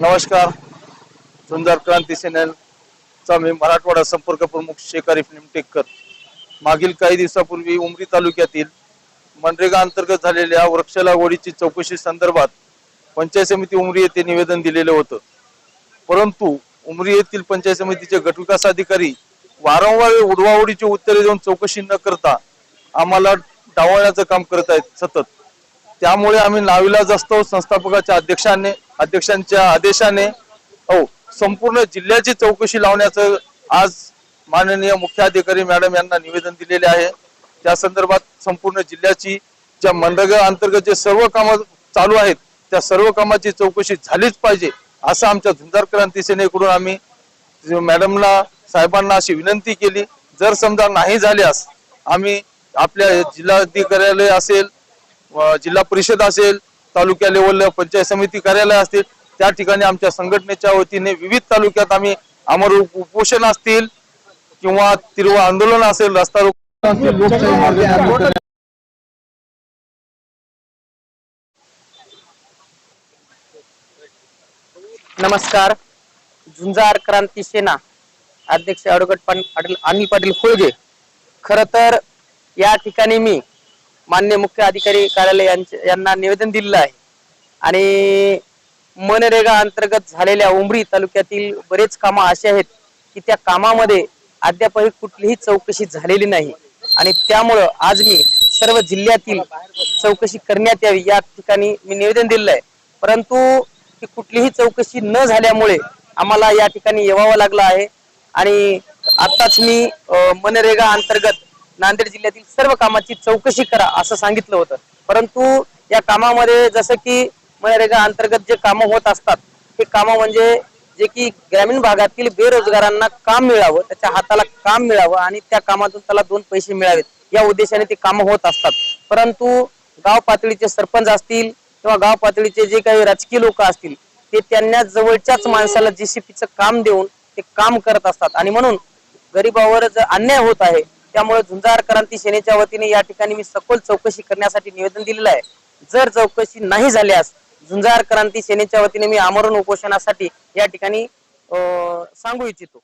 नमस्कार. सुंदर क्रांती सेनेलचा मी मराठवाडा संपर्क प्रमुख शेख आरिफ निमटेकर. मागील काही दिवसापूर्वी उमरी तालुक्यातील मनरेगा अंतर्गत झालेल्या वृक्ष लागवडीची चौकशी संदर्भात पंचायत समिती उमरी येथे निवेदन दिलेलं होतं. परंतु उमरी येथील पंचायत समितीचे गटविकास अधिकारी वारंवार उडवाउडीची उत्तरे देऊन चौकशी न करता आम्हाला डावळण्याचं काम करत आहेत सतत. त्यामुळे आम्ही नाविलाज असतो संस्थापकाच्या अध्यक्षाने अध्यक्षांच्या आदेशाने हो संपूर्ण जिल्ह्याची चौकशी लावण्याचं आज माननीय मुख्याधिकारी मॅडम यांना निवेदन दिलेले आहे. त्या संदर्भात संपूर्ण जिल्ह्याची ज्या मनरेगा अंतर्गत जे सर्व कामं चालू आहेत त्या सर्व कामाची चौकशी झालीच पाहिजे असं आमच्या झुंजार क्रांती सेनेकडून आम्ही मॅडमला साहेबांना अशी विनंती केली जर समजा नाही झाल्यास आम्ही आपल्या जिल्हाधिकार्यालय असेल जिल्हा परिषद असेल तालुक्या लेवलला पंचायत समिती कार्यालय असतील त्या ठिकाणी आमच्या संघटनेच्या वतीने विविध तालुक्यात आम्ही अमर उपोषण असतील किंवा तीव्र आंदोलन असेल रस्ता रोको नमस्कार. झुंजार क्रांती सेना अध्यक्ष अडगट पाटील अनिल पाटील खोळगे. खर तर या ठिकाणी मी मान्य मुख्य अधिकारी कार्यालय यांचे- यांना निवेदन दिलेलं आहे. आणि मनरेगा अंतर्गत झालेल्या उमरी तालुक्यातील बरेच कामं असे आहेत की त्या कामामध्ये अद्यापही कुठलीही चौकशी झालेली नाही. आणि त्यामुळं आज मी सर्व जिल्ह्यातील चौकशी करण्यात यावी या ठिकाणी मी निवेदन दिलेलं आहे. परंतु ती कुठलीही चौकशी न झाल्यामुळे आम्हाला या ठिकाणी येवावं लागलं आहे. आणि आताच मी मनरेगा अंतर्गत नांदेड जिल्ह्यातील सर्व कामाची चौकशी करा असं सांगितलं होतं. परंतु या कामामध्ये जसं की मनरेगा अंतर्गत जे कामं होत असतात हे कामं म्हणजे जे की ग्रामीण भागातील बेरोजगारांना काम मिळावं त्याच्या हाताला काम मिळावं आणि त्या कामातून त्याला दोन पैसे मिळावेत या उद्देशाने ते कामं होत असतात. परंतु गाव पातळीचे सरपंच असतील किंवा गाव पातळीचे जे काही राजकीय लोक असतील ते त्यांना जवळच्याच माणसाला जेसीपीचं काम देऊन ते काम करत असतात. आणि म्हणून गरीबावर जर अन्याय होत आहे त्यामुळे झुंजार क्रांती सेनेच्या वतीने या ठिकाणी मी सखोल चौकशी करण्यासाठी निवेदन दिलेलं आहे. जर चौकशी नाही झाल्यास झुंजार क्रांती सेनेच्या वतीने मी आमरण उपोषणासाठी या ठिकाणी सांगू इच्छितो.